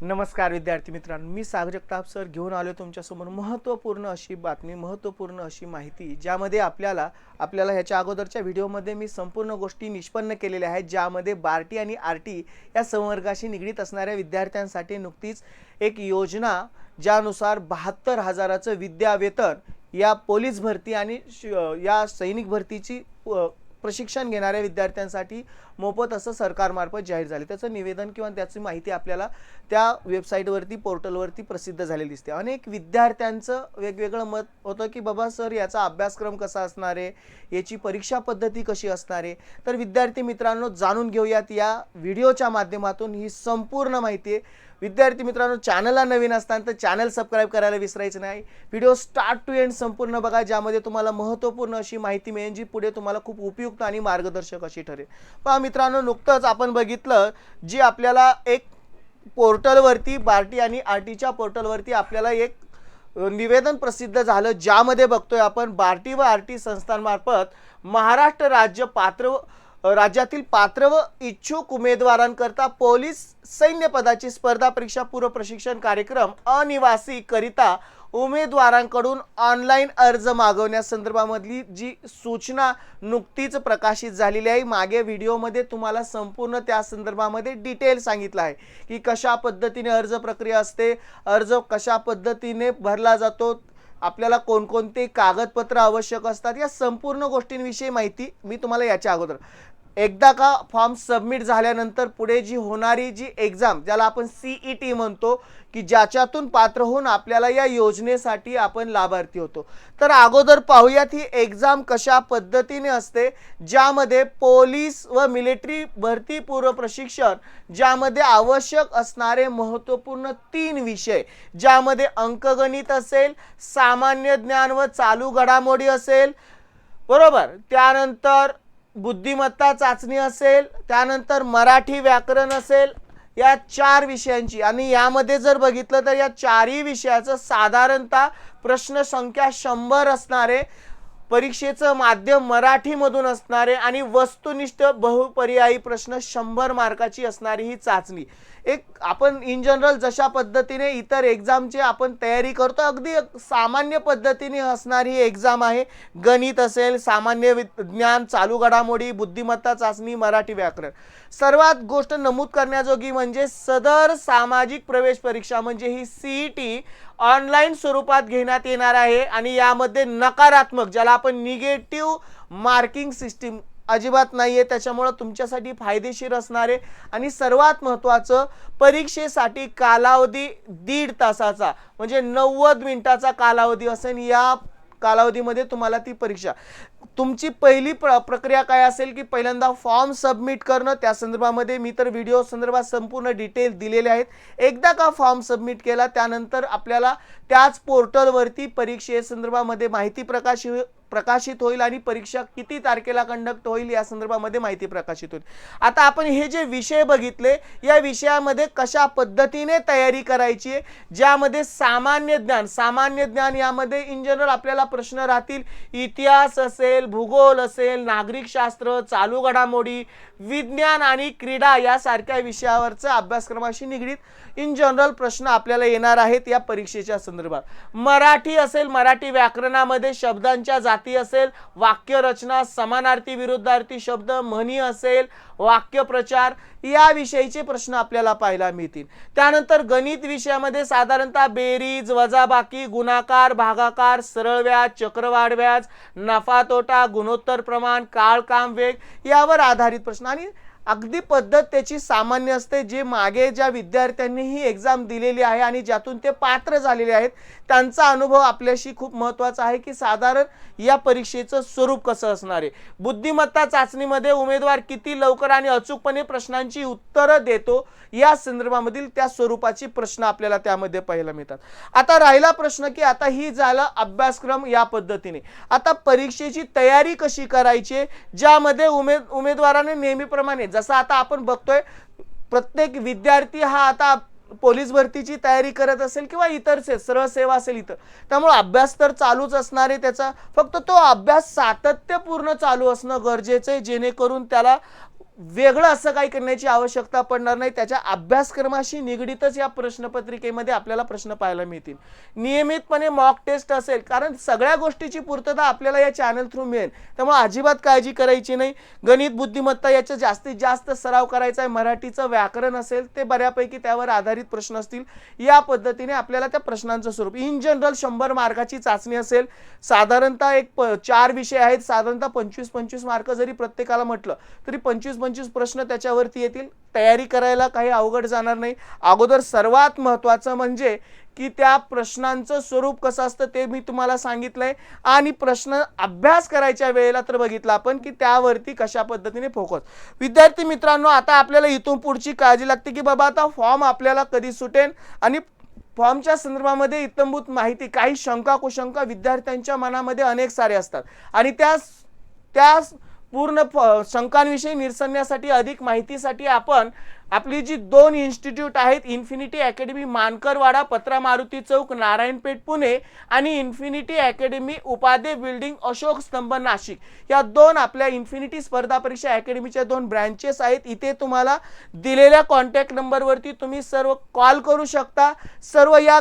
नमस्कार विद्यार्थी मित्रांनो मी सागरजगताप सर घेऊन आलो तुमच्यासमोर महत्त्वपूर्ण अशी बातमी महत्त्वपूर्ण अशी माहिती ज्यामध्ये आपल्याला आपल्याला ह्याच्या अगोदरच्या व्हिडिओमध्ये मी संपूर्ण गोष्टी निष्पन्न केलेल्या आहेत ज्यामध्ये बार्टी आणि आर टी या संवर्गाशी निगडीत असणाऱ्या विद्यार्थ्यांसाठी नुकतीच एक योजना ज्यानुसार बहात्तर हजाराचं विद्यावेतन या पोलीस भरती आणि श- या सैनिक भरतीची प्रशिक्षण घेणाऱ्या विद्यार्थ्यांसाठी मोफत असं सरकारमार्फत जाहीर झाले. त्याचं निवेदन किंवा त्याची माहिती आपल्याला त्या वेबसाईटवरती पोर्टलवरती प्रसिद्ध झालेली दिसते. अनेक विद्यार्थ्यांचं वेगवेगळं मत होतं की बाबा सर याचा अभ्यासक्रम कसा असणार आहे? याची परीक्षा पद्धती कशी असणार आहे? तर विद्यार्थी मित्रांनो जाणून घेऊयात या व्हिडिओच्या माध्यमातून. ही संपूर्ण माहिती विद्यार्थी मित्रांनो चॅनलला नवीन असताना तर चॅनल सबस्क्राईब करायला विसरायचं नाही. व्हिडिओ स्टार्ट टू एंड संपूर्ण बघा ज्यामध्ये तुम्हाला महत्त्वपूर्ण अशी माहिती मिळेल जी पुढे तुम्हाला खूप उपयुक्त आणि मार्गदर्शक अशी ठरेल. पहा मित्रांनो नुकतंच आपण बघितलं जी आपल्याला एक पोर्टलवरती बार्टी आणि आर टीच्या पोर्टलवरती आपल्याला एक निवेदन प्रसिद्ध झालं ज्यामध्ये बघतोय आपण बार्टी व आर टी संस्थांमार्फत महाराष्ट्र राज्य पात्र राज्यातील पात्र व इच्छुक उमेदवारांकरता पोलीस सैन्य पदाची स्पर्धा परीक्षा पूर्व प्रशिक्षण कार्यक्रम अनिवासी करिता उमेदवारांकडून ऑनलाईन अर्ज मागवण्यासंदर्भामधली जी सूचना नुकतीच प्रकाशित झालेली आहे मागे व्हिडिओमध्ये तुम्हाला संपूर्ण त्या संदर्भामध्ये डिटेल सांगितलं आहे की कशा पद्धतीने अर्ज प्रक्रिया असते अर्ज कशा पद्धतीने भरला जातो आपल्याला कोणकोणते कागदपत्र आवश्यक असतात या संपूर्ण गोष्टींविषयी माहिती मी तुम्हाला याच्या अगोदर एकदा का फॉर्म सबमिट झाल्यानंतर पुढे जी होणारी जी एक्झाम ज्याला आपण सीई टी म्हणतो की ज्याच्यातून पात्र होऊन आपल्याला या योजनेसाठी आपण लाभार्थी होतो. तर अगोदर पाहूयात ही एक्झाम कशा पद्धतीने असते ज्यामध्ये पोलीस व मिलिटरी भरती पूर्व प्रशिक्षण ज्यामध्ये आवश्यक असणारे महत्त्वपूर्ण तीन विषय ज्यामध्ये अंकगणित असेल सामान्य ज्ञान व चालू घडामोडी असेल बरोबर? त्यानंतर बुद्धिमत्ता चाचणी असेल त्यानंतर मराठी व्याकरण असेल या चार विषयांची. आणि यामध्ये जर बघितलं तर या चारही विषयाचं साधारणतः प्रश्न संख्या शंभर असणारे परीक्षेचं माध्यम मराठीमधून असणारे आणि वस्तुनिष्ठ बहुपर्यायी प्रश्न शंभर मार्काची असणारी ही चाचणी. एक आपण इन जनरल जशा पद्धतीने इतर एक्झामची आपण तयारी करतो अगदी सामान्य पद्धतीने असणारी ही एक्झाम आहे. गणित असेल सामान्य वि- ज्ञान चालू घडामोडी बुद्धिमत्ता चाचणी मराठी व्याकरण. सर्वात गोष्ट नमूद करण्याजोगी म्हणजे सदर सामाजिक प्रवेश परीक्षा म्हणजे ही सीई टी ऑनलाईन स्वरूपात घेण्यात येणार आहे आणि यामध्ये नकारात्मक ज्याला आपण निगेटिव्ह मार्किंग सिस्टीम अजिबात नाही आहे त्याच्यामुळं तुमच्यासाठी फायदेशीर असणारे आणि सर्वात महत्त्वाचं परीक्षेसाठी कालावधी दीड तासाचा म्हणजे नव्वद मिनिटाचा कालावधी असेल. या कालावधीमध्ये तुम्हाला ती परीक्षा. तुमची पहिली प्र प्रक्रिया काय असेल की पहिल्यांदा फॉर्म सबमिट करणं. त्या संदर्भामध्ये मी तर व्हिडिओ संदर्भात संपूर्ण डिटेल दिलेले आहेत. एकदा का फॉर्म सबमिट केला त्यानंतर आपल्याला त्याच पोर्टलवरती परीक्षे संदर्भामध्ये माहिती प्रकाशित प्रकाशित होईल आणि परीक्षा किती तारखेला कंडक्ट होईल या संदर्भामध्ये माहिती प्रकाशित होईल. आता आपण हे जे विषय बघितले या विषयामध्ये कशा पद्धतीने तयारी करायची आहे ज्यामध्ये सामान्य ज्ञान सामान्य ज्ञान यामध्ये इन जनरल आपल्याला प्रश्न राहतील. इतिहास असेल भूगोल असेल नागरिक शास्त्र चालू घडामोडी विज्ञान आणि क्रीडा यासारख्या विषयावरचं अभ्यासक्रमाशी निगडीत इन जनरल प्रश्न आपल्याला येणार आहेत या परीक्षेच्या संदर्भात. मराठी असेल मराठी व्याकरणामध्ये शब्दांच्या जाती असेल वाक्यरचना समानार्थी विरुद्धार्थी शब्द म्हणी असेल वाक्यप्रचार याविषयीचे प्रश्न आपल्याला पाहायला मिळतील. त्यानंतर गणित विषयामध्ये साधारणतः बेरीज वजाबाकी गुणाकार भागाकार सरळ व्याज चक्रवाढ व्याज नफा तोटा गुणोत्तर प्रमाण काळ काम वेग यावर आधारित प्रश्न. आणि अगदी पद्धत त्याची सामान्य असते जे मागे ज्या विद्यार्थ्यांनी ही एक्झाम दिलेली आहे आणि ज्यातून ते पात्र झालेले आहेत त्यांचा अनुभव आपल्याशी खूप महत्त्वाचा आहे की साधारण या परीक्षेचं स्वरूप कसं असणार आहे. बुद्धिमत्ता चाचणीमध्ये उमेदवार किती लवकर आणि अचूकपणे प्रश्नांची उत्तरं देतो या संदर्भामधील त्या स्वरूपाची प्रश्न आपल्याला त्यामध्ये पाहायला मिळतात. आता राहिला प्रश्न की आता ही झाला अभ्यासक्रम या पद्धतीने. आता परीक्षेची तयारी कशी करायची ज्यामध्ये उमेद उमेदवाराने नेहमीप्रमाणे जसं आता आपण बघतोय प्रत्येक विद्यार्थी हा आता पोलीस भरतीची तयारी करत असेल किंवा इतर से सरळ सेवा असेल इथं. त्यामुळे अभ्यास तर चालूच असणार आहे त्याचा. फक्त तो अभ्यास सातत्यपूर्ण चालू असणं गरजेचं आहे जेणेकरून त्याला वेगळं असं काही करण्याची आवश्यकता पडणार नाही. त्याच्या अभ्यासक्रमाशी निगडीतच या प्रश्नपत्रिकेमध्ये आपल्याला प्रश्न पाहायला मिळतील. नियमितपणे मॉक टेस्ट असेल कारण सगळ्या गोष्टीची पूर्तता आपल्याला या चॅनल थ्रू मिळेल. त्यामुळे अजिबात काळजी करायची नाही. गणित बुद्धिमत्ता याचा जास्तीत जास्त सराव करायचा आहे. मराठीचं व्याकरण असेल ते बऱ्यापैकी त्यावर आधारित प्रश्न असतील. या पद्धतीने आपल्याला त्या प्रश्नांचं स्वरूप इन जनरल शंभर मार्काची चाचणी असेल. साधारणतः एक चार विषय आहेत. साधारणतः पंचवीस पंचवीस मार्क जरी प्रत्येकाला म्हटलं तरी पंचवीस पंचवीस प्रश्न त्याच्यावरती येतील. तयारी करायला काही अवघड जाणार नाही. अगोदर सर्वात महत्त्वाचं म्हणजे की त्या प्रश्नांचं स्वरूप कसं असतं ते मी तुम्हाला सांगितलंय. आणि प्रश्न अभ्यास करायच्या वेळेला तर बघितलं आपण की त्यावरती कशा पद्धतीने फोकस विद्यार्थी मित्रांनो आता आपल्याला इथून पुढची काळजी लागते की बाबा आता फॉर्म आपल्याला कधी सुटेल? आणि फॉर्मच्या संदर्भामध्ये इतंभूत माहिती काही शंका कुशंका विद्यार्थ्यांच्या मनामध्ये अनेक सारे असतात. आणि त्या त्या पूर्ण फ- शंकांविषयी निरसण्यासाठी अधिक माहितीसाठी आपण आपली जी दोन इन्स्टिट्यूट आहेत इन्फिनिटी अकॅडमी मानकरवाडा पत्रा मारुती चौक नारायणपेठ पुणे आणि infinity academy Upadhye building Ashok Stambh Nashik. या दोन आपल्या इन्फिनिटी स्पर्धा परीक्षा अकॅडमीच्या दोन ब्रँचेस आहेत. इथे तुम्हाला दिलेल्या कॉन्टॅक्ट नंबरवरती तुम्ही सर्व कॉल करू शकता. सर्व या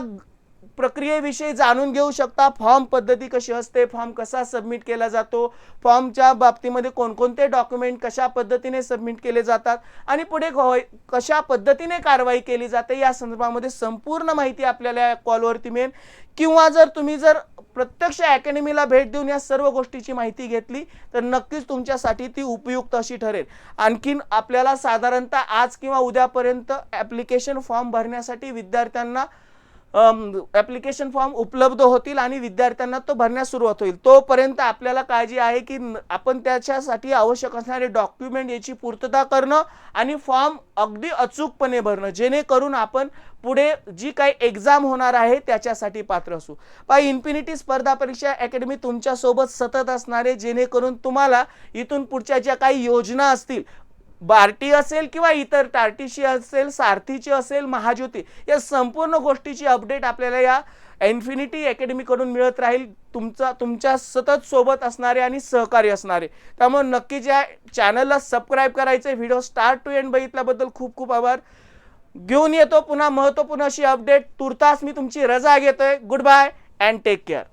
प्रक्रियेविषयी जाणून घेऊ शकता. फॉर्म पद्धती कशी असते फॉर्म कसा सबमिट केला जातो फॉर्मच्या बाबतीमध्ये कोणकोणते डॉक्युमेंट कशा पद्धतीने सबमिट केले जातात आणि पुढे हो, कशा पद्धतीने कारवाई केली जाते या संदर्भामध्ये संपूर्ण माहिती आपल्याला या कॉलवरती मिळेल. किंवा जर तुम्ही जर प्रत्यक्ष अकॅडमीला भेट देऊन या सर्व गोष्टीची माहिती घेतली तर नक्कीच तुमच्यासाठी ती उपयुक्त अशी ठरेल. आणखीन आपल्याला साधारणतः आज किंवा उद्यापर्यंत ॲप्लिकेशन फॉर्म भरण्यासाठी विद्यार्थ्यांना ॲप्लिकेशन फॉर्म उपलब्ध होतील आणि विद्यार्थ्यांना तो भरण्यास सुरुवात होईल. तोपर्यंत आपल्याला काळजी आहे की न- आपण त्याच्यासाठी आवश्यक असणारे डॉक्युमेंट याची पूर्तता करणं आणि फॉर्म अगदी अचूकपणे भरणं जेणेकरून आपण पुढे जी काही एक्झाम होणार आहे त्याच्यासाठी पात्र असू. पा इन्फिनिटी स्पर्धा परीक्षा अकॅडमी तुमच्यासोबत सतत असणारे जेणेकरून तुम्हाला इथून पुढच्या ज्या काही योजना असतील बार्टी असेल किंवा इतर टार्टीची असेल सारथीची असेल महाज्योती या संपूर्ण गोष्टीची अपडेट आपल्याला या इन्फिनिटी अकॅडमीकडून मिळत राहील. तुमचा तुमच्या सतत सोबत असणारे आणि सहकारी असणारे. त्यामुळे नक्कीच या चॅनलला सबस्क्राईब करायचे व्हिडिओ स्टार्ट टू एंड बघितल्याबद्दल खूप खूप आभार. घेऊन येतो पुन्हा महत्त्वपूर्ण अशी अपडेट. तुर्तास मी तुमची रजा घेतोय. Good bye and take care